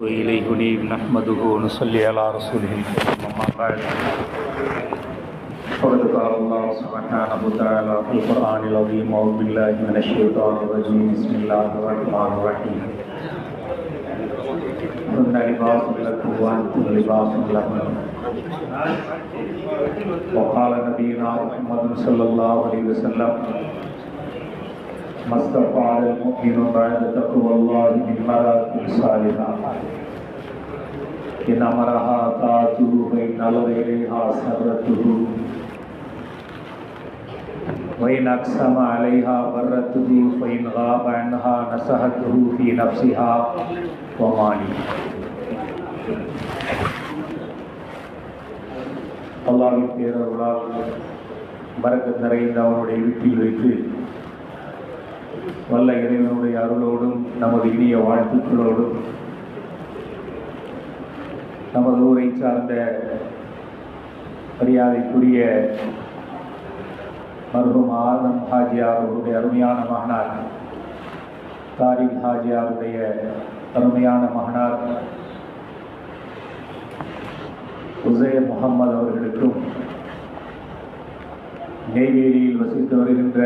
وإليه نيب نحمده ونصلي على رسوله الكريم أما بعد فقد قال الله سبحانه وتعالى في القرآن العظيم أعوذ بالله من الشيطان الرجيم بسم الله الرحمن الرحيم هن لباس لكم وأنتم لباس لهم وقال نبينا محمد صلى الله عليه وسلم ما استطاع المؤمن بعد تقوى الله من مراتب صالحة إن أمرها طاعته فإن نظر إليها سرته وإن أقسم عليها برته فإن غاب عنها نصحته في نفسها وماله அல்லாவின் பேரருளால் பரக்கத் நிறைந்த அவனுடைய வீட்டில் வைத்து வல்ல இறைவனுடைய அருளோடும் நமது இனிய வாழ்த்துக்களோடும் நமது ஊரை சார்ந்த மரியாதைக்குரிய மருகும் ஆதம் ஹாஜியார் அவருடைய அருமையான மகனார் தாரிக் ஹாஜியாருடைய அருமையான மகனார் உசைர் முகமது அவர்களுக்கும் நெய்வேலியில் வசித்து வருகின்ற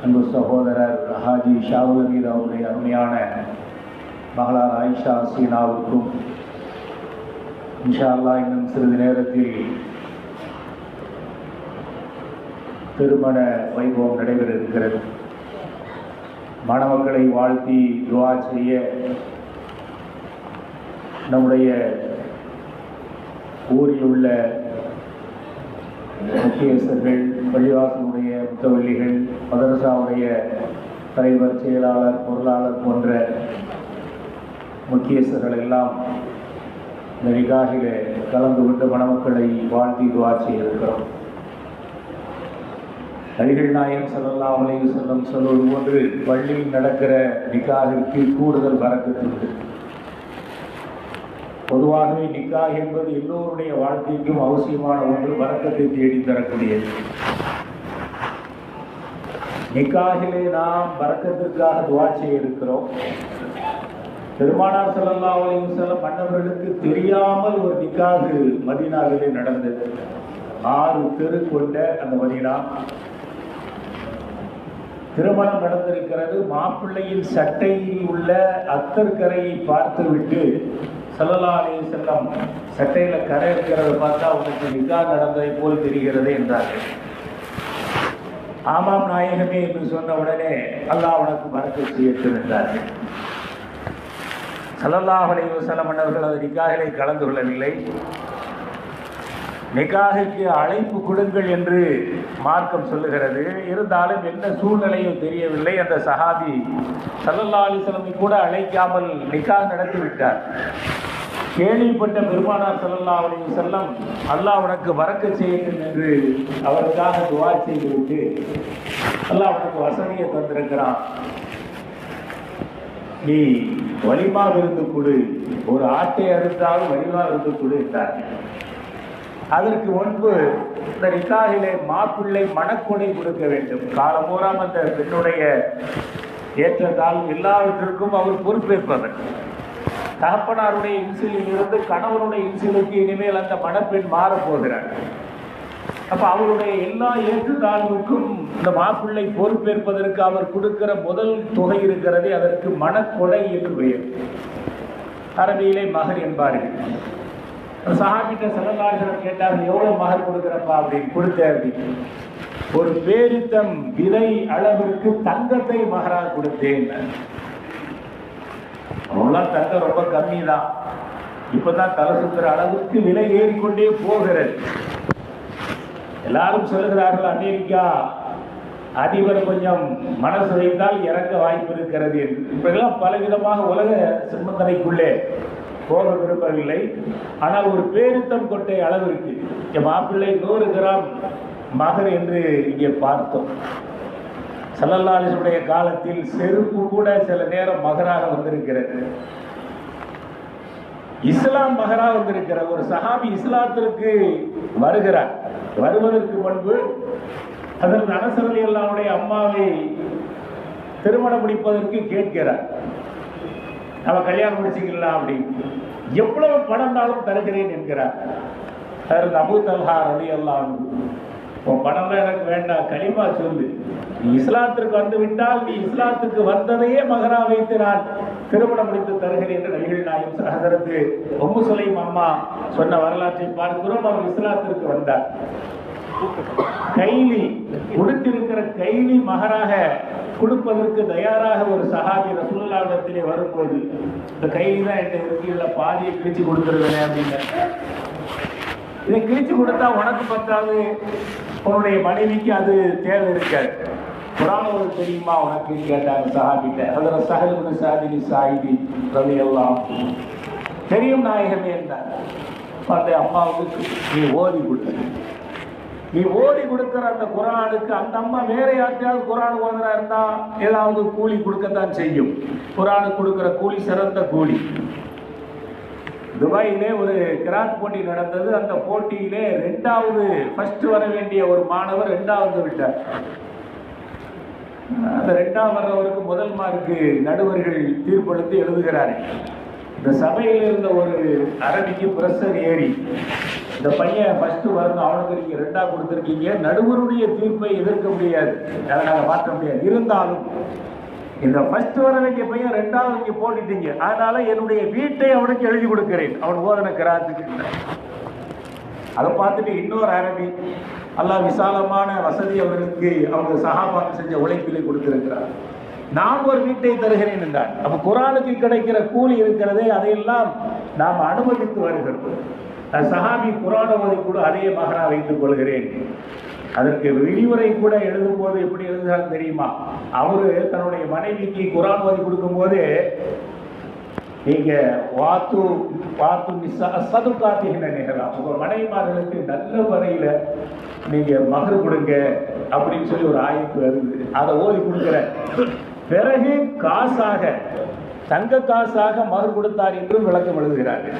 அன்பு சகோதரர் ஹாஜி ஷாவுல் அவருடைய அருமையான மகளார் ஆயிஷா சீனாவுக்கும் இன்ஷா அல்லாஹ் இன்னும் சிறிது நேரத்தில் திருமண வைபவம் நடைபெற இருக்கிறது மாணவர்களை வாழ்த்தி துவா செய்ய நம்முடைய ஊரில் உள்ள முக்கியஸ்தர்கள் பள்ளிவாசனுடைய முத்தவள்ளிகள் மதரசாவுடைய தலைவர் செயலாளர் பொருளாளர் போன்ற முக்கியஸ்தர்கள் எல்லாம் இந்த நிகாகிலே கலந்து கொண்டு மணமக்களை வாழ்த்தி துவா செய்திருக்கிறோம். நபிகள் நாயகம் ஸல்லல்லாஹு அலைஹி செல்லும் சொல்வது போன்று பள்ளியில் நடக்கிற நிக்காகிற்கு கூடுதல் வரக்கத்து பொதுவாகவே நிக்காஹ் என்பது எல்லோருடைய வாழ்க்கைக்கும் அவசியமான ஒன்று வரக்கத்தை தேடி தரக்கூடியது. நிக்காகிலே நாம் பறக்கத்திற்காக துவா செய்ய இருக்கிறோம் பெருமானார் செல்லல்லா அலையும் செல்ல மன்னர்களுக்கு தெரியாமல் ஒரு நிக்காகு மதினாவிலே நடந்தது. ஆறு தெரு கொண்ட அந்த மதினா. திருமணம் நடந்திருக்கிறது. மாப்பிள்ளையின் சட்டையில் உள்ள அத்தர்கரையை பார்த்துவிட்டு செல்லல்லா அலையும் செல்லம் சட்டையில கரை இருக்கிறத பார்த்தா உனக்கு நிக்கா நடந்ததை போல் தெரிகிறது என்றார்கள். ஆமாம் நாயகமே என்று சொன்ன உடனே அல்லாஹ் உனக்கு மறக்க செய்யட்டும் என்றார்கள் சல்லல்லாஹ் அலைஹி அவர்கள் அது நிக்காகிலே கலந்து கொள்ளவில்லை. நிக்காகிற்கு அழைப்பு கொடுங்கள் என்று மார்க்கம் சொல்லுகிறது. இருந்தாலும் என்ன சூழ்நிலையும் தெரியவில்லை. அந்த சஹாபி சல்லல்லா அலிஸ்லமை கூட அழைக்காமல் நிக்காக நடத்திவிட்டார் கேள்விப்பட்ட பெருமானார் செல்லல்லா அலி செல்லம் அல்லாஹ் உனக்கு வரக்க செய்யட்டும் என்று அவருக்காக துவா செய்துவிட்டு அல்லாஹ் உனக்கு வசதியை தந்திருக்கிறான். நீ வலிமா விருந்து கொடு. ஒரு ஆட்டை அறுத்தாலும் வலிமா விருந்து கொடு என்றார். அதற்கு முன்பு இந்த நிக்காகிலே மாப்பிள்ளை மணக்கொடை கொடுக்க வேண்டும். காலமூறாம் அந்த பெண்ணுடைய ஏற்றத்தால் எல்லாவற்றிற்கும் அவர் பொறுப்பேற்பவர். தகப்பனாருடைய இன்சிலில் இருந்து கணவனுடைய இன்சிலுக்கு இனிமேல் அந்த மணப்பெண் மாறப் போகிறார் அப்ப அவருடைய எல்லா ஏற்றுத்தாழ்வுக்கும் இந்த மாப்பிள்ளை பொறுப்பேற்பதற்கு அவர் கொடுக்கிற முதல் தொகை இருக்கிறதே அதற்கு மனக்கொலை என்று பெயர். அரபியிலே மகர் என்பார்கள். சஹாபிட்ட சகலாசனம் கேட்டார் எவ்வளவு மகர் கொடுக்குறப்பா? அப்படின்னு கொடுத்தேன் அப்படின்னு ஒரு பேரித்தம் விதை அளவிற்கு தங்கத்தை மகராக கொடுத்தேன். அவங்களாம் தங்கம் ரொம்ப கம்மி தான் இப்பதான் தலை சுத்துற அளவுக்கு விலை ஏறிக்கொண்டே போகிறது. எல்லாரும் சொல்கிறார்கள் அமெரிக்கா அதிபர் கொஞ்சம் மனசு வைத்தால் இறக்க வாய்ப்பு இருக்கிறது என்று. இப்பெல்லாம் பலவிதமாக உலக சிம்மந்தனைக்குள்ளே போக விரும்பவில்லை. ஆனால் ஒரு பேருத்தம் கொட்டை அளவிற்கு என் மாப்பிள்ளை நூறு கிராம் மகர் என்று இங்கே பார்த்தோம். சல்லல்லாலிசுடைய காலத்தில் செருப்பு கூட சில நேரம் மகராக வந்திருக்கிறது. இஸ்லாம் மகரா வந்திருக்கிற ஒரு சஹாபி இஸ்லாத்திற்கு வருகிறார். வருவதற்கு முன்பு அதற்கு அனசரலி அல்லாவுடைய அம்மாவை திருமணம் முடிப்பதற்கு கேட்கிறார். அவன் கல்யாணம் முடிச்சுக்கலாம் அப்படின்னு எவ்வளவு பணம்னாலும் தருகிறேன் என்கிறார். அதற்கு அபு தல்ஹா அலி அல்லாஹ் உன் பணம்லாம் எனக்கு வேண்டாம் களிமா சொல்லு. நீ இஸ்லாத்திற்கு வந்து விட்டால் நீ இஸ்லாத்துக்கு வந்ததையே மகரா வைத்து நான் திருமணம் முடித்து தருகிறேன் என்று நபிகள் நாயும் சகதரத்து ஒம்பு சுலைம் அம்மா சொன்ன வரலாற்றை பார்க்கிறோம் அவர் இஸ்லாத்திற்கு வந்தார். கைலி கொடுத்திருக்கிற கைலி மகராக கொடுப்பதற்கு தயாராக ஒரு சகாபி ரசூல்லாவிடத்திலே வரும்போது இந்த கைலி தான் என்ன இருக்கு இல்லை பாதியை பிரித்து கொடுத்துருவேன் அப்படின்னு இதை கிழிச்சு கொடுத்தா உனக்கு பத்தாது உன்னுடைய மனைவிக்கு அது தேவை இருக்காது. குரான் தெரியுமா உனக்கு? கேட்டாங்க சஹாபிட்ட. அதில் சஹலுக்கு சாதினி சாயிதி ரவி எல்லாம் தெரியும் நாயகமே என்றார். அந்த அம்மாவுக்கு நீ ஓதி கொடுத்த நீ ஓடி கொடுக்குற அந்த குரானுக்கு அந்த அம்மா வேற யார்ட்டையாவது குரான் ஓதுறா இருந்தா ஏதாவது கூலி கொடுக்கத்தான் செய்யும். குரானுக்கு கொடுக்குற கூலி சிறந்த கூலி. துபாயிலே ஒரு கிராத் போட்டி நடந்தது. அந்த போட்டியிலே ரெண்டாவது ஃபர்ஸ்ட் வர வேண்டிய ஒரு மாணவர் ரெண்டாவது விட்டார். அந்த ரெண்டாம் வர்றவருக்கு முதல் மார்க்கு நடுவர்கள் தீர்ப்பளித்து எழுதுகிறார்கள். இந்த சபையில் இருந்த ஒரு அரபிக்கு பிரஷர் ஏறி இந்த பையன் ஃபஸ்ட்டு வரணும் அவனுக்கு நீங்கள் ரெண்டாக கொடுத்துருக்கீங்க. நடுவருடைய தீர்ப்பை எதிர்க்க முடியாது. அதை நாங்கள் மாற்ற முடியாது. இருந்தாலும் இந்த ஃபர்ஸ்ட் வர வேண்டிய பையன் ரெண்டாவது இங்கே போட்டுட்டீங்க. அதனால என்னுடைய வீட்டை அவனுக்கு எழுதி கொடுக்கிறேன். அவன் ஓதன கிராத்துக்கு. அதை பார்த்துட்டு இன்னொரு அரபி அல்லாஹ் விசாலமான வசதி அவர்களுக்கு அவங்க சகாபாக்கு செஞ்ச உழைப்பிலே கொடுத்திருக்கிறார். நான் ஒரு வீட்டை தருகிறேன் என்றார். அப்ப குரானுக்கு கிடைக்கிற கூலி இருக்கிறதே அதையெல்லாம் நாம் அனுமதித்து வருகிறோம். சஹாபி குரான கூட அதே மகனா வைத்துக் கொள்கிறேன். அதற்கு விரிவுரை கூட எழுதும் போது எப்படி எழுதுகிறார் தெரியுமா? அவரு தன்னுடைய மனைவிக்கு குரான் ஓதி கொடுக்கும்போது நீங்க வாத்து வாத்து சது காத்துகின்ற நிகழலாம் உங்க மனைவிமார்களுக்கு நல்ல வரையில நீங்க மகர் கொடுங்க அப்படின்னு சொல்லி ஒரு ஆய்வு வருது. அதை ஓதி கொடுக்குற பிறகு காசாக தங்க காசாக மகர் கொடுத்தார் என்றும் விளக்கம் எழுதுகிறார்கள்.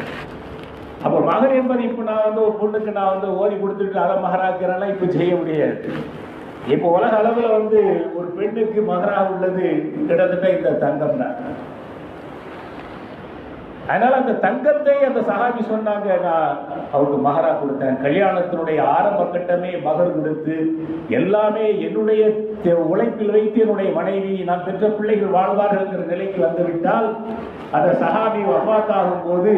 அப்போ மகர் என்பது இப்போ நான் வந்து ஒரு பொண்ணுக்கு நான் வந்து ஓதி கொடுத்துட்டு அதை மகராக்கிறேன்னா இப்போ செய்ய முடியாது. இப்போ உலக அளவில் வந்து ஒரு பெண்ணுக்கு மகராக உள்ளது கிட்டத்தட்ட இந்த தங்கம் தான் அதனால் அந்த தங்கத்தை அந்த சகாபி சொன்னாங்க நான் அவருக்கு மகரா கொடுத்தேன். கல்யாணத்தினுடைய ஆரம்ப கட்டமே மகர் கொடுத்து எல்லாமே என்னுடைய தே- உழைப்பில் வைத்து என்னுடைய மனைவி நான் பெற்ற பிள்ளைகள் வாழ்வார்கள்ங்கிற நிலைக்கு வந்துவிட்டால் அந்த சகாபி வஃபாத்தாகும் போது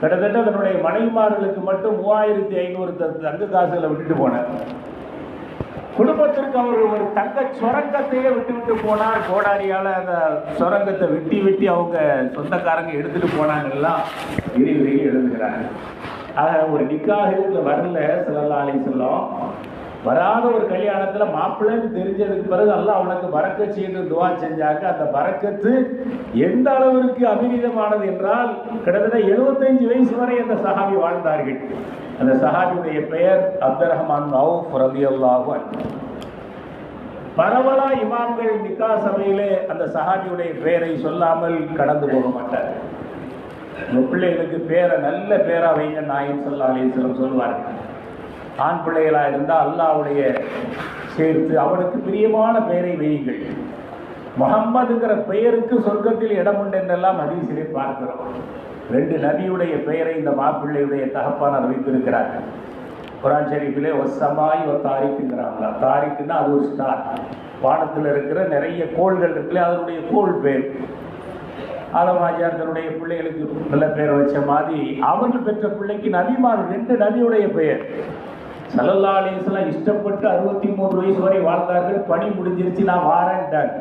கிட்டத்தட்ட தன்னுடைய மனைவிமார்களுக்கு மட்டும் மூவாயிரத்தி ஐநூறு தங்க காசுகளை விட்டுட்டு போனார். குடும்பத்திற்கு அவர் ஒரு தங்க சுரங்கத்தையே விட்டுவிட்டு போனார். கோடாரியால் அந்த சுரங்கத்தை வெட்டி வெட்டி அவங்க சொந்தக்காரங்க எடுத்துட்டு போனாங்கெல்லாம் விரிவுரையில் எழுதுகிறாங்க ஆக ஒரு நிக்காக வரல சிலல்லா அலி செல்லம் வராத ஒரு கல்யாணத்துல மாப்பிள்ளைன்னு தெரிஞ்சதுக்கு பிறகு நல்லா அவனுக்கு வரக்கட்சின்னு என்று துவா செஞ்சாங்க அந்த வரக்கத்து எந்த அளவிற்கு அபிநீதமானது என்றால் கிட்டத்தட்ட 75 வயசு வரை அந்த சஹாபி வாழ்ந்தார்கள். அந்த சஹாபியுடைய பெயர் அப்தர் ரஹ்மான் அவுஃப் பரவலா இமாம்கள் நிக்கா சபையிலே அந்த சஹாபியுடைய பெயரை சொல்லாமல் கடந்து போக மாட்டார். உங்க பிள்ளைகளுக்கு பேரை நல்ல பேரா வைங்க நாயின் சொல்லா அலிஸ்லம் சொல்லுவார்கள் ஆண் பிள்ளைகளாக இருந்தால் அல்லாவுடைய சேர்த்து அவனுக்கு பிரியமான பெயரை வையுங்கள். முகம்மதுங்கிற பெயருக்கு சொர்க்கத்தில் இடம் உண்டு என்றெல்லாம் ஹதீஸிலே பார்க்கிறோம். ரெண்டு நபியுடைய பெயரை இந்த மாப்பிள்ளையுடைய தகப்பானர் வைத்திருக்கிறார்கள் குரான் ஷரீஃபிலே ஒசமாய் ஒரு தாரிக்குங்கிறாங்களா தாரிக்குன்னா அது ஒரு ஸ்டார். வானத்தில் இருக்கிற நிறைய கோள்கள் இருக்குல்ல அதனுடைய கோள் பேர். ஆலமாஜியார் தன்னுடைய பிள்ளைகளுக்கு நல்ல பேர் வச்ச மாதிரி அவர்கள் பெற்ற பிள்ளைக்கு நபிமார் ரெண்டு நபியுடைய பெயர். சல்லல்லா அலிஸ்லாம் இஷ்டப்பட்டு அறுபத்தி மூணு வயசு வரை வாழ்ந்தார்கள். பணி முடிஞ்சிருச்சு நான் வாரேன்ட்டாங்க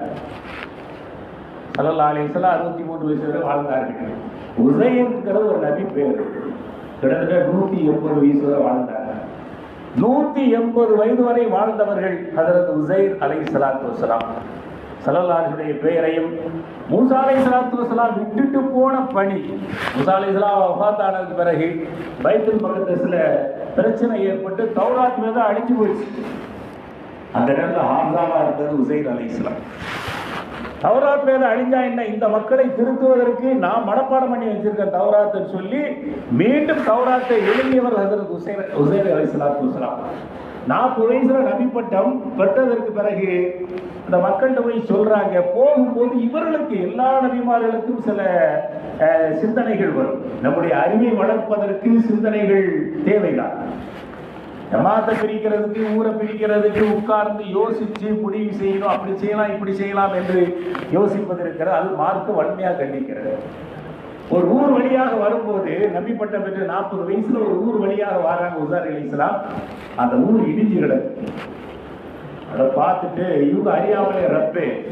சல்லல்லா அலிஸ்லாம் அறுபத்தி மூணு வயசு வரை வாழ்ந்தார்கள். உசையன்கிற ஒரு நபி பேர். கிட்டத்தட்ட நூற்றி எண்பது வயசு வரை வாழ்ந்தாங்க நூற்றி எண்பது வயது வரை வாழ்ந்தவர்கள் ஹதரத் உசைர் அலை சலாத்து வசலாம் சலல்லாருடைய பெயரையும் மூசா அலை சலாத்து வசலாம் விட்டுட்டு போன பணி. மூசா அலை சலாம் வஃபாத்தானதுக்கு பிறகு பைத்துல் மகதஸ்ல பிரச்சனை ஏற்பட்டு தௌராத் மீது அழிஞ்சு போச்சு அந்த நேரத்தில் ஹாம்சாவா இருந்தது உசைர் அலை இஸ்லாம். தௌராத் மேல அழிஞ்சா என்ன? இந்த மக்களை திருத்துவதற்கு நான் மனப்பாடம் பண்ணி வச்சிருக்கேன் தௌராத்துன்னு சொல்லி மீண்டும் தௌராத்தை எழுதியவர் ஹசரத் உசைர் உசைர் அலி சலாத்து வசலாம் நாற்பது வயசுல நபி பெற்றதற்கு பிறகு அந்த மக்கள்கிட்ட போய் சொல்றாங்க. போகும்போது இவர்களுக்கு எல்லா நபிமார்களுக்கும் சில சிந்தனைகள் வரும். நம்முடைய அறிவை வளர்ப்பதற்கு சிந்தனைகள் தேவைதான். ஜமாத்தை பிரிக்கிறதுக்கு ஊரை பிரிக்கிறதுக்கு உட்கார்ந்து யோசிச்சு முடிவு செய்யணும். அப்படி செய்யலாம் இப்படி செய்யலாம் என்று யோசிப்பது இருக்கிறது அது மார்க்க வன்மையாக கண்டிக்கிறது. ஒரு ஊர் வழியாக வரும்போது நம்பி பட்டம் பெற்று நாற்பது வயசுல ஒரு ஊர் வழியாக வராங்க உசார் அலிஸ்லாம் அந்த ஊர் இடிஞ்சு கிடக்கு. அதை பார்த்துட்டு இவங்க அறியாமலே ரப்பே.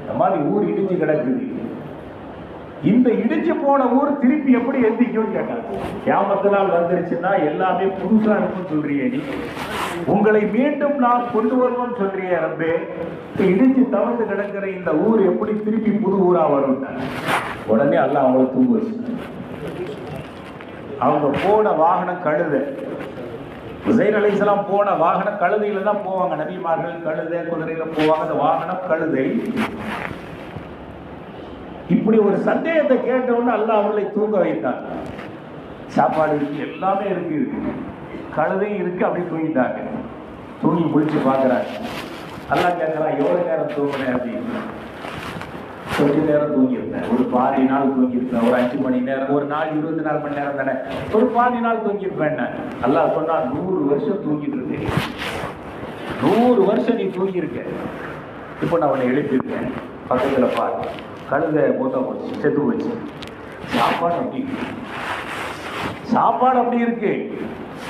இந்த மாதிரி ஊர் இடிஞ்சு கிடக்குது. இந்த இடிஞ்சு போன ஊர் திருப்பி எப்படி எந்திக்கும் கேட்டாங்க. கியாமத்து நாள் வந்துருச்சுன்னா எல்லாமே புதுசா இருக்கும்னு சொல்றியே நீ. உங்களை மீண்டும் நாம் கொண்டு வருவோம் சொல்றிய ரப்பே. இடிஞ்சு தவழ்ந்து கிடக்கிற இந்த ஊர் எப்படி திருப்பி புது ஊரா வரும் உடனே அல்ல அவங்களை தூங்க வச்சு அவங்க போன வாகனம் கழுத. உசைன் அலைசலாம் போன வாகனம் கழுதையில தான் போவாங்க. நபிமார்கள் கழுதை குதிரையில போவாங்க. அந்த வாகனம் கழுதை. இப்படி ஒரு சந்தேகத்தை கேட்டவுடனே அல்லாஹ் அவர்களை தூங்க வைத்தார். சாப்பாடு இருக்கு எல்லாமே இருக்கு. கழுதையும் இருக்கு அப்படி தூங்கிட்டாங்க. தூங்கி முடிச்சு பார்க்குறாங்க. அல்லாஹ் கேட்கறான் எவ்வளவு நேரம் தூங்குனேன் அப்படின்னு கொஞ்ச நேரம் தூங்கியிருந்தேன். ஒரு பாதி நாள் தூங்கியிருப்பேன் ஒரு அஞ்சு மணி நேரம் ஒரு நாள் இருபத்தி நாலு மணி நேரம் தானே. ஒரு பாதி நாள் தூங்கியிருப்பேன். அல்லாஹ் சொன்னா நூறு வருஷம் தூங்கிட்டு இருக்கேன். நூறு வருஷம் நீ தூங்கியிருக்க. இப்போ நான் உன்னை எழுப்பியிருக்கேன். பக்கத்தில் பாரு. கழுதை மூத்த போச்சு செத்து போச்சு. சாப்பாடு அப்படி சாப்பாடு அப்படி இருக்கு.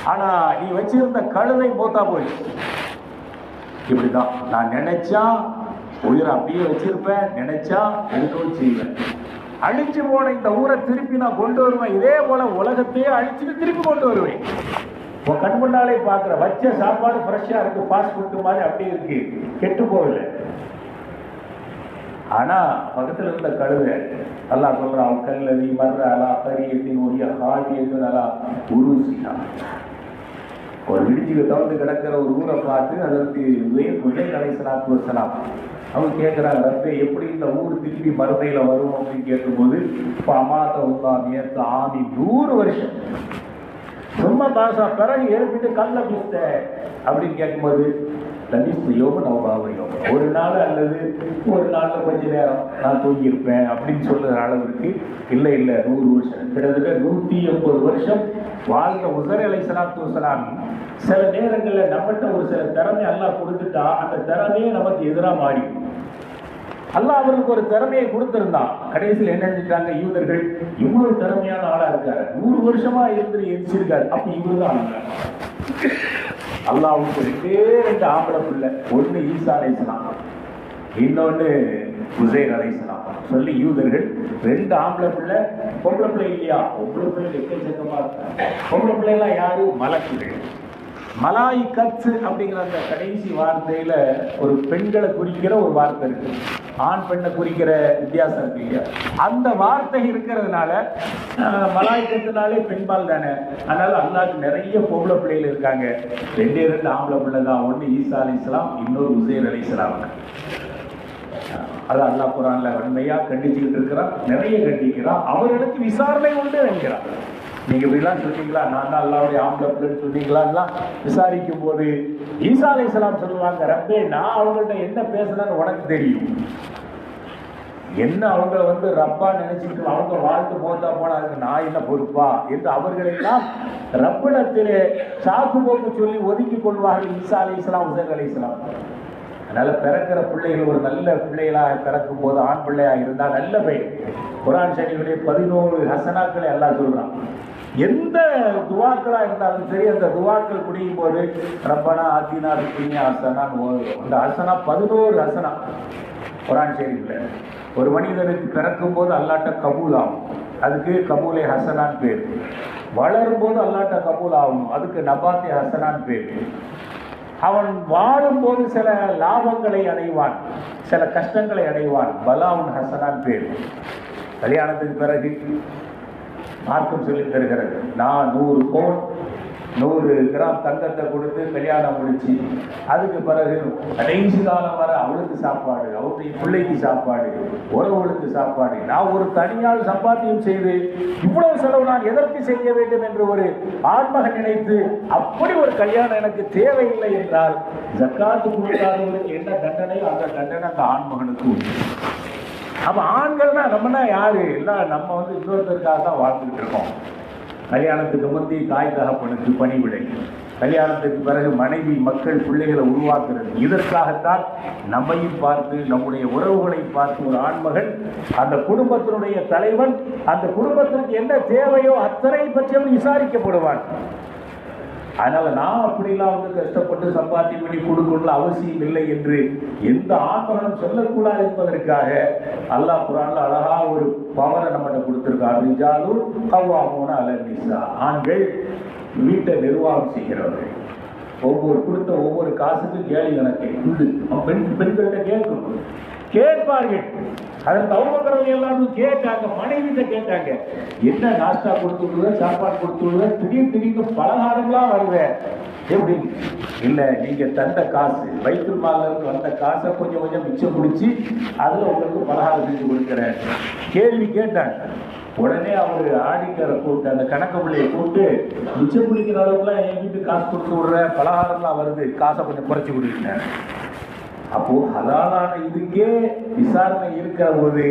ஆனா நீ வச்சிருந்த கழுதை மூத்தா போச்சு. இப்படிதான் நான் நினைச்சா உயிரை அப்படியே வச்சிருப்பேன். நினைச்சா எடுக்கவும் செய்வேன். அழிச்சு போன இந்த ஊரை திருப்பி நான் கொண்டு வருவேன். இதே போல உலகத்தையே அழிச்சுட்டு திருப்பி கொண்டு வருவேன். உன் கண் முன்னாலே பார்க்குற வச்ச சாப்பாடு ஃப்ரெஷ்ஷாக இருக்கு. ஃபாஸ்ட் ஃபுட்டு மாதிரி அப்படியே இருக்கு. கெட்டு போகல. ஆனால் பக்கத்தில் இருந்த கழுதை நல்லா சொல்கிறான் கல்லதி மர்ற அலா கரியத்தின் ஒரிய ஹாடியத்தின் அலா உருசினா ஒரு இடிச்சுக்கு தவிர்த்து கிடக்கிற ஒரு ஊரை பார்த்து அதற்கு உயர் உதய கலைசலாத்து வசலாம் அவங்க கேட்குறாங்க ரப்பே எப்படி இந்த ஊர் திருப்பி மறுமையில் வரும்? அப்படின்னு கேட்கும்போது இப்போ அமாத்த உள்ளா நேற்று ஆமி நூறு வருஷம். சும்மா பாசா பிறகு எழுப்பிட்டு கல்ல பிஸ்த அப்படின்னு கேட்கும்போது லபிஸ்து யோகம் நவபாவ யோகம். ஒரு நாள் அல்லது ஒரு நாளில் கொஞ்ச நேரம் நான் தூங்கியிருப்பேன் அப்படின்னு சொல்லுற அளவிற்கு இல்லை இல்லை நூறு வருஷம். கிட்டத்தட்ட நூற்றி எண்பது வருஷம் வாழ்ந்த உசர் அலை சலாத்து வசலாம் சில நேரங்களில் நம்மகிட்ட ஒரு சில திறமை எல்லாம் கொடுத்துட்டா அந்த திறமையே நமக்கு எதிராக மாறி. அல்லாஹ் அவருக்கு ஒரு திறமையை கொடுத்துருந்தான். கடைசியில் என்ன செஞ்சிட்டாங்க? யூதர்கள் இவ்வளவு திறமையான ஆளா இருக்காரு. நூறு வருஷமா இருந்து எரிச்சிருக்காரு அப்படி இவரு தான் அல்லாவுக்கு ரெண்டே ரெண்டு ஆம்பளை பிள்ளை. ஒன்று ஈசா அலைசலாம் இன்னொன்று உசைர் அலைசலாம் சொல்லி யூதர்கள் ரெண்டு ஆம்பளை பிள்ளை பொம்பளை பிள்ளை இல்லையா? பொம்பளை பிள்ளை எக்கச்சக்கமாக இருக்காங்க. பொம்பளை பிள்ளைலாம் யாரு? மலக்குகள். மலாய் கத்து அப்படிங்கிற அந்த கடைசி வார்த்தையில ஒரு பெண்களை குறிக்கிற ஒரு வார்த்தை இருக்கு. ஆண் பெண்ணை குறிக்கிற வித்தியாசம் இருக்கு இல்லையா? அந்த வார்த்தை இருக்கிறதுனால மலாய்க்கத்தினாலே பெண்பால் தானே? அதனால அல்லாஹ்க்கு நிறைய பொம்பளை பிள்ளைகள் இருக்காங்க. ரெண்டே ரெண்டு ஆம்பளை பிள்ளை தான். ஒன்று ஈசா அலி இஸ்லாம் இன்னொரு உசேர் அலி இஸ்லாம். அது அல்லாஹ் குரான்ல வன்மையா கண்டிச்சுக்கிட்டு இருக்கிறான் நிறைய கண்டிக்கிறான். அவர்களுக்கு விசாரணை உண்டு என்கிறான். நீங்க இப்படிலாம் சொன்னீங்களா நான் தான் அல்லாவுடைய ஆம்பளை பிள்ளைன்னு சொன்னீங்களா விசாரிக்கும் போது ஈசா அலை சொல்லுவாங்க ரப்பே நான் அவங்கள்ட்ட என்ன பேசுறேன்னு உனக்கு தெரியும். என்ன அவங்கள வந்து ரப்பா நினைச்சிட்டு அவங்க வாழ்த்து போத்தா போனா அதுக்கு நான் என்ன பொறுப்பா? என்று அவர்களெல்லாம் ரப்பிடத்திலே சாக்கு போக்கு சொல்லி ஒதுக்கி கொள்வார்கள் ஈசா அலி இஸ்லாம் உசேன் அலி இஸ்லாம் அதனால பிறக்கிற பிள்ளைகள் ஒரு நல்ல பிள்ளைகளாக பிறக்கும் போது ஆண் பிள்ளையாக இருந்தால் நல்ல பெயர். குரான் ஷரீஃபிலே பதினோரு ஹசனாக்களை எல்லாம் சொல்றான். எந்த துவாக்களா இருந்தாலும் சரி அந்த துவாக்கள் குடியும் போது ரப்பனா ஆத்தினா ருக்கினியா ஹசனான்னு அந்த ஹசனா பதினோரு ஹசனா குரான் ஷரீஃபில். ஒரு மனிதனுக்கு பிறக்கும் போது அல்லாட்ட கபூல் ஆகும். அதுக்கு கபூலை ஹசனான் பேர். வளரும் போது அல்லாட்ட கபூல் ஆகும் அதுக்கு நபாத்தே ஹசனான் பேர். அவன் வாழும்போது சில லாபங்களை அடைவான். சில கஷ்டங்களை அடைவான். பலாவுன் ஹசனான் பேர். கல்யாணத்துக்கு பிறகு மார்க்கம் சொல்லி தருகிறது நான் நூறு கோல் நூறு கிராம் தங்கத்தை கொடுத்து கல்யாணம் முடிச்சு அதுக்கு பிறகு கடைசி காலம் வர அவளுக்கு சாப்பாடு அவருடைய பிள்ளைக்கு சாப்பாடு உறவுகளுக்கு சாப்பாடு. நான் ஒரு தனியால் சம்பாத்தியம் செய்து இவ்வளவு செலவு நான் எதற்கு செய்ய வேண்டும் என்று ஒரு ஆண்மகன் நினைத்து அப்படி ஒரு கல்யாணம் எனக்கு தேவையில்லை என்றால் ஜக்காத்து கொடுக்காதவர்களுக்கு என்ன தண்டனை? அந்த தண்டனை அந்த ஆண்மகனுக்கு உண்டு. அப்ப ஆண்கள்னா நம்மனா யாரு? எல்லாம் நம்ம வந்து இன்னொருத்தருக்காக தான் வாழ்ந்துட்டு இருக்கோம். கல்யாணத்துக்கு முந்தி தாய் தகப்பனுக்கு பணிவிடை கல்யாணத்துக்கு பிறகு மனைவி மக்கள் பிள்ளைகளை உருவாக்குறது. இதற்காகத்தான் நம்மையும் பார்த்து நம்முடைய உறவுகளை பார்த்து ஒரு ஆண்மகன் அந்த குடும்பத்தினுடைய தலைவன் அந்த குடும்பத்திற்கு என்ன தேவையோ அத்தனை பற்றியும் விசாரிக்கப்படுவான். அதனால நான் அப்படிலாம் வந்து கஷ்டப்பட்டு சம்பாத்தியம் பண்ணி கொடுக்கணும்னு அவசியம் இல்லை என்று எந்த ஆண்மகனும் சொல்லக்கூடாது என்பதற்காக அல்லாஹ் குரான்ல அழகா ஒரு பவரை நம்மகிட்ட கொடுத்துருக்காரு. நிஜாலும் கவ்வாமோன அலர்னிசா ஆண்கள் வீட்டை நிர்வாகம் செய்கிறவர்கள். ஒவ்வொரு கொடுத்த ஒவ்வொரு காசுக்கும் கேள்வி எனக்கு உண்டு. பெண் பெண்கள்கிட்ட கேட்கணும் கேட்பார்கள். அதற்கு அவங்க எல்லாரும் கேட்டாங்க மனைவிட்ட கேட்டாங்க. என்ன நாஸ்டா கொடுத்து விடுவ சாப்பாடு கொடுத்து விடுவ திடீர் திடீர்னு பலகாரம்லாம் வருவேன் எப்படின்னு இல்லை நீங்கள் தந்த காசு வைத்தல் மால்ல வந்த காசை கொஞ்சம் கொஞ்சம் மிச்சம் பிடிச்சி அதில் உங்களுக்கு பலகாரம் செஞ்சு கொடுக்குறேன். கேள்வி கேட்டாங்க. உடனே அவர் ஆடிட்டரை கூப்பிட்டு அந்த கணக்கு பிள்ளையை கூப்பிட்டு மிச்சம் பிடிக்கிற அளவுக்குலாம் என் வீட்டு காசு கொடுத்து விடுற பலகாரம்லாம் வருது காசை கொஞ்சம் குறைச்சி கொடுக்குறேன் அப்போ ஹலாலான இதுக்கே விசாரணை இருக்கிற போது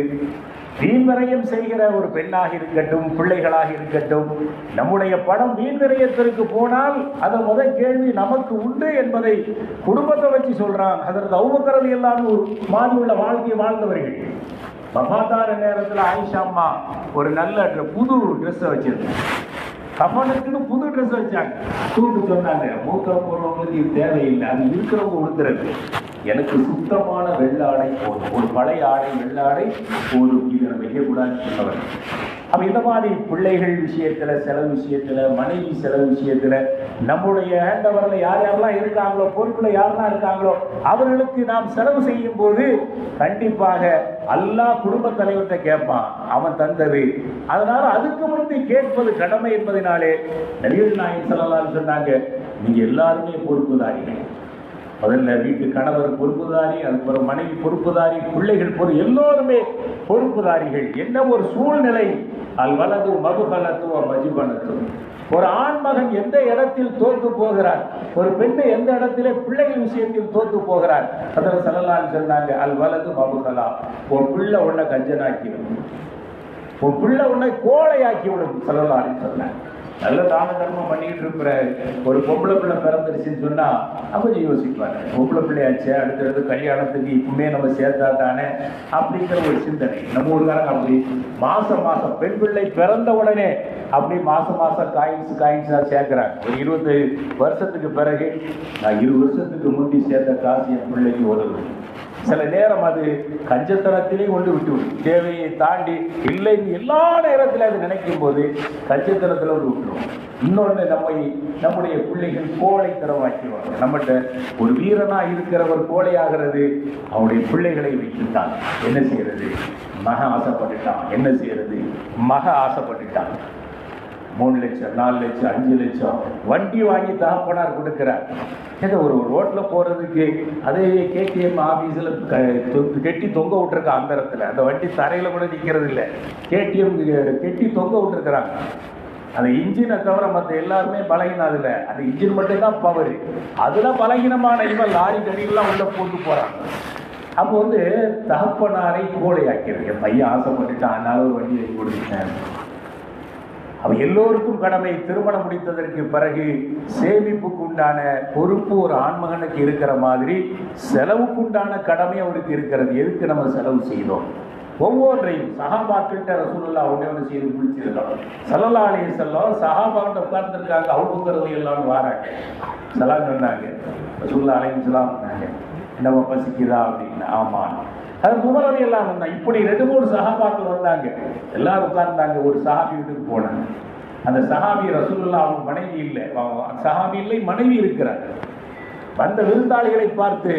வீண்விரயம் செய்கிற ஒரு பெண்ணாக இருக்கட்டும் பிள்ளைகளாக இருக்கட்டும் நம்முடைய படம் வீண்விரயத்திற்கு போனால் அதை முதல் கேள்வி நமக்கு உண்டு என்பதை குடும்பத்தை வச்சு சொல்றான் அதற்கு அவுபக்கரது எல்லாம் மாறியுள்ள வாழ்க்கையை வாழ்ந்தவர்கள். மகாதார நேரத்தில் ஆயிஷா அம்மா ஒரு நல்ல புது ட்ரெஸ்ஸை வச்சிருந்தாங்க. கஃபனுக்குன்னு புது ட்ரெஸ் வச்சாங்க. கூப்பிட்டு சொன்னாங்க மூத்த போடுறவங்களுக்கு இது தேவையில்லை அது இருக்கிறவங்க உடுத்துறது. எனக்கு சுத்தமான வெள்ளாடை போதும். ஒரு பழைய ஆடை வெள்ளாடை போதும். இதை நம்ம வைக்கக்கூடாதுன்னு சொன்னவர் அப்ப இந்த மாதிரி பிள்ளைகள் விஷயத்துல செலவு விஷயத்துல மனைவி செலவு விஷயத்துல நம்முடைய ஹேண்டவரில் யார் யாரெல்லாம் இருக்காங்களோ பொறுப்புல யாரெல்லாம் இருக்காங்களோ அவர்களுக்கு நாம் செலவு செய்யும் போது கண்டிப்பாக அல்லா குடும்ப தலைவர்கிட்ட கேட்பான். அவன் தந்தது. அதனால அதுக்கு முன்பு கேட்பது கடமை என்பதனாலே நவீன நாயன் ஸல்லல்லாஹு சொன்னாங்க நீங்க எல்லாருமே பொறுப்புதாரிகள் முதல்ல வீட்டு கணவர் பொறுப்புதாரி அதுக்கப்புறம் மனைவி பொறுப்புதாரி பிள்ளைகள் பொறு எல்லோருமே பொறுப்புதாரிகள். என்ன ஒரு சூழ்நிலை? அல் வலது மகுகலத்துவ மஜுபனத்து. ஒரு ஆண்மகன் எந்த இடத்தில் தோத்து போகிறார்? ஒரு பெண்ணை எந்த இடத்திலே பிள்ளைகள் விஷயத்தில் தோத்து போகிறார்? அதில் செல்லலான்னு சொன்னாங்க அல் வலது மபுகலா ஒரு பிள்ளை உன்னை கஞ்சனாக்கிவிடும் உன் பிள்ளை உன்னை கோழையாக்கி விடும் செல்லலான்னு சொன்னாங்க. நல்ல தான தர்மம் பண்ணிட்டு இருக்கிற ஒரு பொம்பளை பிள்ளை பிறந்துருச்சுன்னு சொன்னா கொஞ்சம் யோசிப்பாங்க பொம்பளை பிள்ளையாச்சே அடுத்தடுத்து கல்யாணத்துக்கு இப்பவுமே நம்ம சேர்த்தா தானே அப்படிங்கிற ஒரு சிந்தனை. நம்ம ஊருக்காரங்க அப்படி மாசம் மாசம் பெண் பிள்ளை பிறந்த உடனே அப்படி மாசம் மாசம் காயின்ஸ் காயின்ஸாக சேர்க்கிறாங்க. ஒரு இருபது வருஷத்துக்கு பிறகு நான் இரு வருஷத்துக்கு முந்தி சேர்த்த காசு என் பிள்ளைக்கு உதவுது. சில நேரம் அது கஞ்சத்தனத்திலே கொண்டு விட்டுவிடும். தேவையை தாண்டி இல்லைன்னு எல்லா நேரத்திலும் அது நினைக்கும் போது கஞ்சத்தனத்தில் கொண்டு விட்டுரும். இன்னொன்று நம்மை நம்முடைய பிள்ளைகள் கோழைத்தனமாக்கிடுவாங்க. நம்மகிட்ட ஒரு வீரனாக இருக்கிறவர் கோழையாகிறது அவனுடைய பிள்ளைகளை வைத்துட்டான் என்ன செய்யறது? மக ஆசைப்பட்டுட்டான். என்ன செய்யறது? மக ஆசைப்பட்டுட்டான். மூணு லட்சம் நாலு லட்சம் அஞ்சு லட்சம். வண்டி வாங்கி தகப்பனார் கொடுக்குறார். ஏதோ ஒரு ரோட்டில் போகிறதுக்கு அதே கேடிஎம் ஆஃபீஸில் கெட்டி தொங்க விட்டுருக்க அந்த இடத்துல அந்த வண்டி தரையில் கூட நிற்கிறது இல்லை. கேடிஎம் கெட்டி தொங்க விட்டுருக்குறாங்க. அந்த இன்ஜினை தவிர மற்ற எல்லாருமே பலகீனம் அதில் அந்த இன்ஜின் மட்டும்தான் பவர் அதில் பலகீனமான இவன் லாரி கடிகள்லாம் உள்ளே போட்டு போகிறாங்க அப்போ வந்து தகப்பனாரை கோழையாக்கிறது என் பையன் ஆசைப்பட்டுட்டான் அதனால ஒரு வண்டி வாங்கி கொடுத்துட்டேன். அவ எல்லோருக்கும் கடமை திருமணம் முடித்ததற்கு பிறகு சேமிப்புக்கு உண்டான பொறுப்பு ஒரு ஆண்மகனுக்கு இருக்கிற மாதிரி செலவுக்கு உண்டான கடமை அவருக்கு இருக்கிறது. எதுக்கு நம்ம செலவு செய்தோம்? ஒவ்வொன்றையும் சகாபாக்கிட்ட ரசூலுல்லா ஒன்றே ஒன்று செய்து முடிச்சிருக்கோம். சல்லல்லா அலைஹி செல்லம் சகாபாக்கிட்ட உட்கார்ந்துருக்காங்க. அவுப்புங்கிறது எல்லாம் வராங்க. சலாம் சொன்னாங்க. ரசூல்லா அலைஹி சலாம் சொன்னாங்க. நம்ம பசிக்குதா அப்படின்னு. ஆமாம். அது குமரதி எல்லாம் வந்தாங்க இப்படி ரெண்டு மூணு சகாபாக்கள் வந்தாங்க. எல்லாரும் உட்கார்ந்தாங்க. ஒரு சஹாபி வீட்டுக்கு போனாங்க. அந்த சஹாபி ரசூல்லா அவங்க மனைவி இல்லை. அவங்க சஹாபி இல்லை மனைவி இருக்கிறாங்க வந்த விருந்தாளிகளை பார்த்து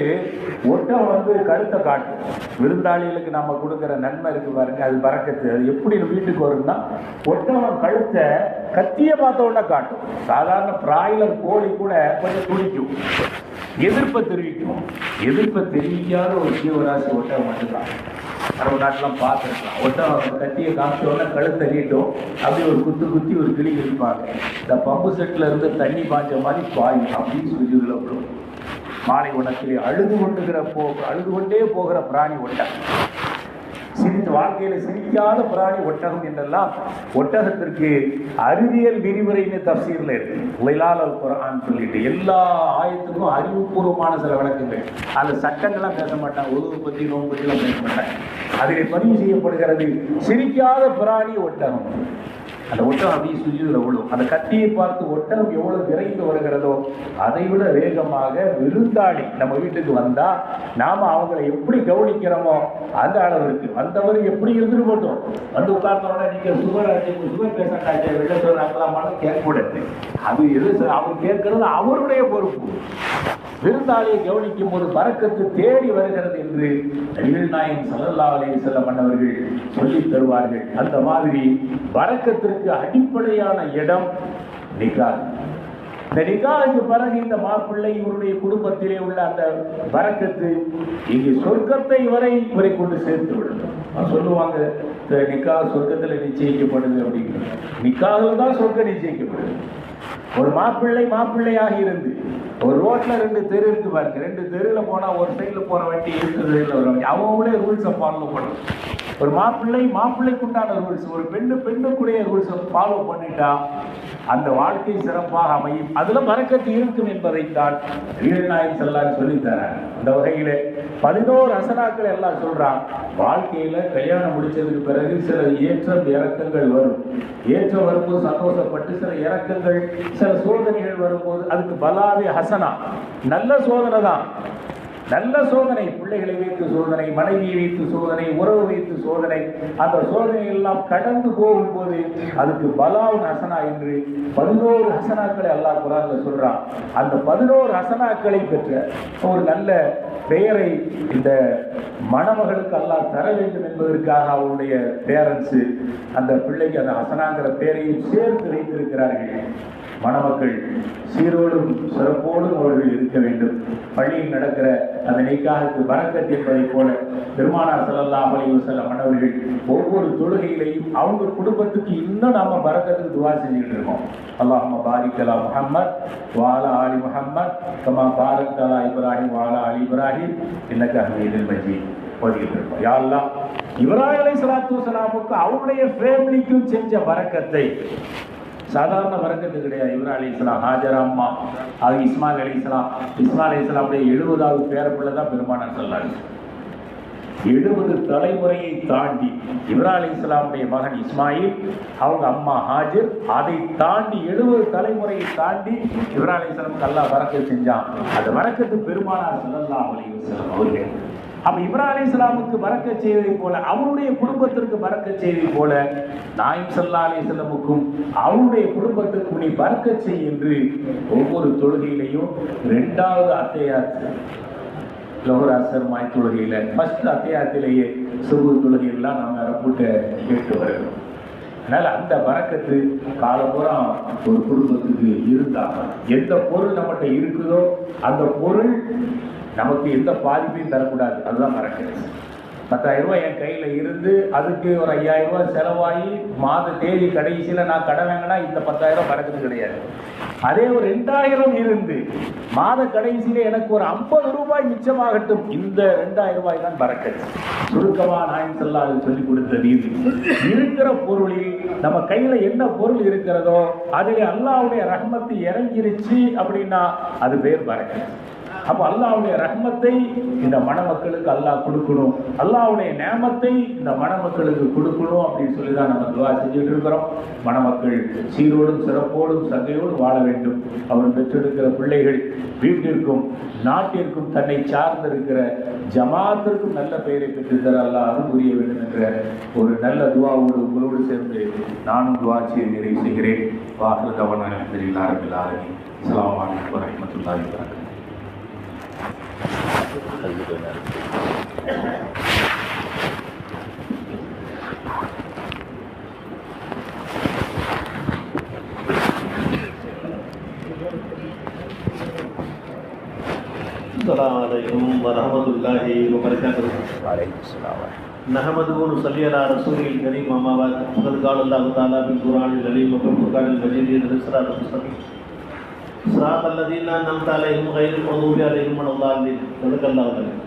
ஒட்டம் வந்து கழுத்தை காட்டும் விருந்தாளிகளுக்கு நம்ம கொடுக்குற நன்மை இருக்கு பாருங்க அது பறக்கத்து. அது எப்படி வீட்டுக்கு வரும்னா ஒட்டகம் கழுத்தை கத்தியை பார்த்த உடனே காட்டும். சாதாரண பிராய்லர் கோழி கூட கொஞ்சம் துடிக்கும். எதிர்ப்பை தெரிவிக்கும் எதிர்ப்பை தெரிவிக்காத ஒரு ஜீவராசி ஒட்டகம் மட்டும்தான். அரபு நாட்டெலாம் பார்த்துருக்கலாம். ஒட்டகம் கத்தியை காமிச்ச உடனே கழுத்தை நீட்டும் அப்படி ஒரு குத்து குத்தி ஒரு கிளி இருப்பாங்க இந்த பம்பு செட்டில் இருந்து தண்ணி பாய்ச்ச மாதிரி பாயும் அப்படின்னு சொல்லி சொல்லப்படும் மாலை உணத்திலே அழுது கொண்டுகிற போ அழுது கொண்டே போகிற பிராணி ஒட்டகம் சிரித்து வாழ்க்கையில் சிரிக்காத பிராணி ஒட்டகம் என்றெல்லாம் ஒட்டகத்திற்கு அறிவியல் விரிவுரைன்னு தப்சீரில் இருக்கு. உலைலால் அல் குரான் சொல்லிட்டு எல்லா ஆயத்துக்கும் அறிவுபூர்வமான சில விளக்கங்கள். அந்த சட்டங்கள்லாம் பேச மாட்டாங்க. உதவு பற்றி நோம்பு பற்றிலாம் பேச மாட்டாங்க. அதில் பதிவு செய்யப்படுகிறது சிரிக்காத பிராணி ஒட்டகம். அந்த ஒட்டம் அப்படியே சுஜிதில் விழும் அந்த கத்தியை பார்த்து ஒட்டம் எவ்வளவு விரைந்து வருகிறதோ அதை விட வேகமாக விருந்தாளி நம்ம வீட்டுக்கு வந்தா நாம அவங்களை எப்படி கவனிக்கிறோமோ அந்த அளவிற்கு வந்தவர் எப்படி இருந்துட்டு போட்டோம் வந்து உட்கார்ந்தோட நீங்க சுகர் சுகர் பேஷண்ட் ஆச்சு வெளில சொல்றாங்களாம் கேட்கக்கூடாது. அது எது அவர் கேட்கறது அவருடைய பொறுப்பு. விருந்தாளியை கவனிக்கும் போது பறக்கத்து தேடி வருகிறது என்று நபிகள் நாயகம் ஸல்லல்லாஹு செல்ல மன்னவர்கள் சொல்லித் தருவார்கள். அந்த மாதிரி பறக்கத்திற்கு அடிப்படையான இடம் நிகா. இந்த நிகாவுக்கு பிறகு இந்த மாப்பிள்ளை இவருடைய குடும்பத்திலே உள்ள அந்த பறக்கத்து இங்கு சொர்க்கத்தை வரை இவரை கொண்டு சேர்த்து விடணும் சொல்லுவாங்க நிக்கா சொர்க்கத்தில் நிச்சயிக்கப்படுது அப்படின்னு நிக்காவில் தான் சொர்க்கம் நிச்சயிக்கப்படுது. ஒரு மாப்பிள்ளை மாப்பிள்ளையாக இருந்து ஒரு ரோட்ல ரெண்டு தெரு இருக்கு பாருங்க. ரெண்டு தெருல போனா ஒரு சைடுல போற வண்டி இருக்கு சைடுல வர வண்டி. அவங்களே ரூல்ஸை ஃபாலோ பண்ணணும். ஒரு மாப்பிள்ளை மாப்பிள்ளைக்குண்டான ரூல்ஸ் ஒரு பெண்ணு பெண்ணுக்குடைய ரூல்ஸை ஃபாலோ பண்ணிட்டா அந்த வாழ்க்கை சிறப்பாக அமையும். அதுல மறக்கத்து இருக்கும் என்பதைத்தான் வீரநாயகம் செல்லான்னு சொல்லி தரேன் அந்த பதினோரு அசனாக்கள் எல்லாம் சொல்றான். வாழ்க்கையில கல்யாணம் முடிச்சதுக்கு பிறகு சில ஏற்றம் இறக்கங்கள் வரும். ஏற்றம் வரும்போது சந்தோஷப்பட்டு சில இறக்கங்கள் சில சோதனைகள் வரும்போது அதுக்கு பலாவே ஹசனா. நல்ல சோதனை தான். நல்ல சோதனை பிள்ளைகளை வைத்து சோதனை மனைவியை வைத்து சோதனை உறவு வைத்து சோதனை அந்த சோதனை எல்லாம் கடந்து போகும்போது அதுக்கு பலாவும் ஹசனா என்று பதினோரு ஹசனாக்களை அல்லாஹ் குரான்ல சொல்றான். அந்த பதினோரு ஹசனாக்களை பெற்ற ஒரு நல்ல பெயரை இந்த மணமகளுக்கு அல்லாஹ் தர வேண்டும் என்பதற்காக அவருடைய பேரண்ட்ஸு அந்த பிள்ளைக்கு அந்த ஹசனாங்கிற பெயரையும் சேர்த்து வைத்திருக்கிறார்கள். மணமக்கள் சீரோடும் சிறப்போடும் அவர்கள் இருக்க வேண்டும். பள்ளியில் நடக்கிற அந்த நிக்காகத்து வரக்கத்து என்பதைப் போல பெருமானார் செல்லல்லா அலைஹி வஸல்லம் மன்னவர்கள் ஒவ்வொரு தொழுகையிலையும் அவங்க குடும்பத்துக்கு இன்னும் நாம பரக்கத்துக்கு துவா செஞ்சுக்கிட்டு இருக்கோம். அல்லாஹும்ம பாரிக்கலா முஹம்மத் வாலா ஆலி முஹம்மத் கமா பாரத் அலா இப்ராஹிம் வாலா ஆலி இப்ராஹிம் இன்னக ஹமீதுல் மஜீத். ஓதிக்கிட்டு இருக்கோம். யா அல்லாஹ் இப்ராஹிம் சலாத்து வஸலாமுக்கு அவருடைய ஃபேமிலிக்கும் செஞ்ச வரக்கத்தை சாதாரண வரக்கத்து கிடையாது. இப்ரா அலி இஸ்லாம் ஹாஜரா அம்மா அது இஸ்மாயில் அலி இஸ்லாம் இஸ்மாயில் அலி இஸ்லாமுடைய எழுபதாவது பேரப்பிள்ளை தான் பெருமானார் சொல்லாரு எழுபது தலைமுறையை தாண்டி இப்ரா அலி இஸ்லாமுடைய மகன் இஸ்மாயில் அவங்க அம்மா ஹாஜர் அதை தாண்டி எழுபது தலைமுறையை தாண்டி இப்ரா அலி இஸ்லாமுக்கு நல்லா வரக்கத்து செஞ்சான். அந்த வரக்கத்து பெருமானார் ஸல்லல்லாஹு அலி இஸ்லாம் அவர்கள். அப்போ இப்ரா அலி இஸ்லாமுக்கு மறக்க செய்வதை போல அவருடைய குடும்பத்திற்கு மறக்க செய்வதை போல நாயம் சல்லா அலி இஸ்லாமுக்கும் அவருடைய குடும்பத்திற்கு நீ மறக்க செய் என்று ஒவ்வொரு தொழுகையிலையும் ரெண்டாவது அத்தையாத்து லோகராசர் மாய் தொழுகையில் ஃபர்ஸ்ட் அத்தையாத்திலேயே சுபு தொழுகையெல்லாம் நம்ம ரப்புட்ட கேட்டு வருகிறோம். அதனால் அந்த பறக்கத்து காலப்புறம் ஒரு குடும்பத்துக்கு இருந்தாங்க எந்த பொருள் நம்மகிட்ட இருக்குதோ அந்த பொருள் நமக்கு எந்த பாதிப்பையும் தரக்கூடாது. அதுதான் மறக்கிறது பத்தாயிரம் ரூபாய் என் கையில் இருந்து அதுக்கு ஒரு ஐயாயிரம் ரூபாய் செலவாகி மாத தேதி கடைசியில் நான் கடை வாங்கினா இந்த பத்தாயிரம் ரூபாய் பறக்கிறது கிடையாது. அதே ஒரு ரெண்டாயிரம் இருந்து மாத கடைசியில் எனக்கு ஒரு ஐம்பது ரூபாய் மிச்சமாகட்டும். இந்த ரெண்டாயிரம் ரூபாய் தான் பறக்கத்து சுருக்கமா நாயன் செல்லாது சொல்லி கொடுத்த ரீதி இருக்கிற பொருளில் நம்ம கையில் என்ன பொருள் இருக்கிறதோ அதில் அல்லாவுடைய ரஹ்மத்து இறங்கிருச்சு அப்படின்னா அது பேர் பறக்கத்து அப்போ அல்லாவுடைய ரஹ்மத்தை இந்த மணமக்களுக்கு அல்லாஹ் கொடுக்கணும். அல்லாவுடைய நேமத்தை இந்த மணமக்களுக்கு கொடுக்கணும் அப்படின்னு சொல்லி தான் நம்ம துவா செஞ்சுட்டு இருக்கிறோம். மணமக்கள் சீரோடும் சிறப்போடும் சங்கையோடும் வாழ வேண்டும். அவன் பெற்றெடுக்கிற பிள்ளைகள் வீட்டிற்கும் நாட்டிற்கும் தன்னை சார்ந்திருக்கிற ஜமாத்திற்கும் நல்ல பெயரை பெற்றுத்தர அல்லாரும் புரிய வேண்டும் என்ற ஒரு நல்ல துவாவோடு உங்களோடு சேர்ந்து நானும் துவா செய்து நிறைவு செய்கிறேன் வாசல் கவனம் தெரிவித்தார்கள் அஸ்லாம் வலைக்கம் வரமத்துல்லாஹி வரகாத்துஹு عليكم ورحمة الله وبركاته نحمده ونصلي على رسوله الكريم أما بعد فقد قال الله تعالى في القرآن الكريم وفي القرآن المجيد اهدنا الصراط المستقيم صراط الذين أنعمت عليهم غير المغضوب عليهم ولا الضالين صدق الله العظيم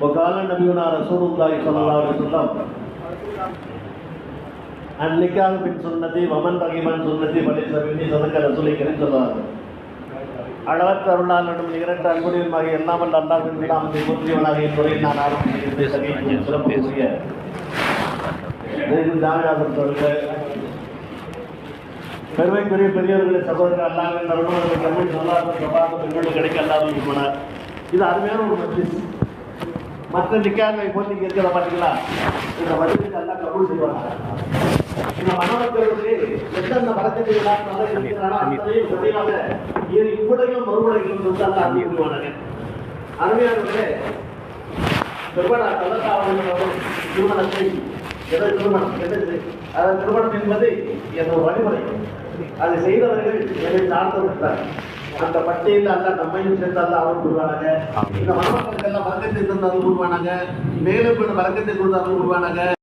وقال نبينا رسول الله صلى الله عليه وسلم النكاح من سنتي ومن رغب عن سنتي فليس مني صدق رسول الكريم அளவற்ற அருளாளனும் நிகரற்ற அன்புடையுமாக வல்ல அல்லாவின் விடாமத்தை உறுதியவனாக என்பதை நான் ஆரம்பிக்கிறேன் பேசிய ஜாமிநாதன் அவர்கள் பெருமைக்குரிய பெரியவர்களை சகோதரர் அல்லாவின் அருணவர்கள் தமிழ் சொல்லாத பிரபாக பெண்களுக்கு கிடைக்க அல்லாமல் போனார். இது அருமையான ஒரு மஜ்லிஸ். மற்ற நிக்காங்களை போல் நீங்க இருக்கிறத பார்த்தீங்களா இந்த மஜ்லிஸ் நல்லா கபூல் செய்வாங்க இந்த மனமக்களுக்கு எந்தெந்த வழக்கத்தை இருக்கிறானோ அத்தனையும் சரியாக இது இப்படையும் மறுபடையும் வந்து அல்ல அறிவிக்குவானாங்க அருமையானவர்களே திருமண கள்ளத்தாவணம் திருமணத்தை எதை திருமணம் எது அதாவது திருமணம் என்பது என்ற வழிமுறை. அதை செய்தவர்கள் எதை சார்ந்தவர்கள் அந்த பட்டியலில் அல்ல நம்மையும் சேர்ந்து அல்ல அவர் கூறுவானாங்க இந்த மணமக்களுக்கு எல்லாம் வழக்கத்தை தந்து அருள் கூறுவானாங்க மேலும் கூட வழக்கத்தை கொடுத்து அருள் கூறுவானாங்க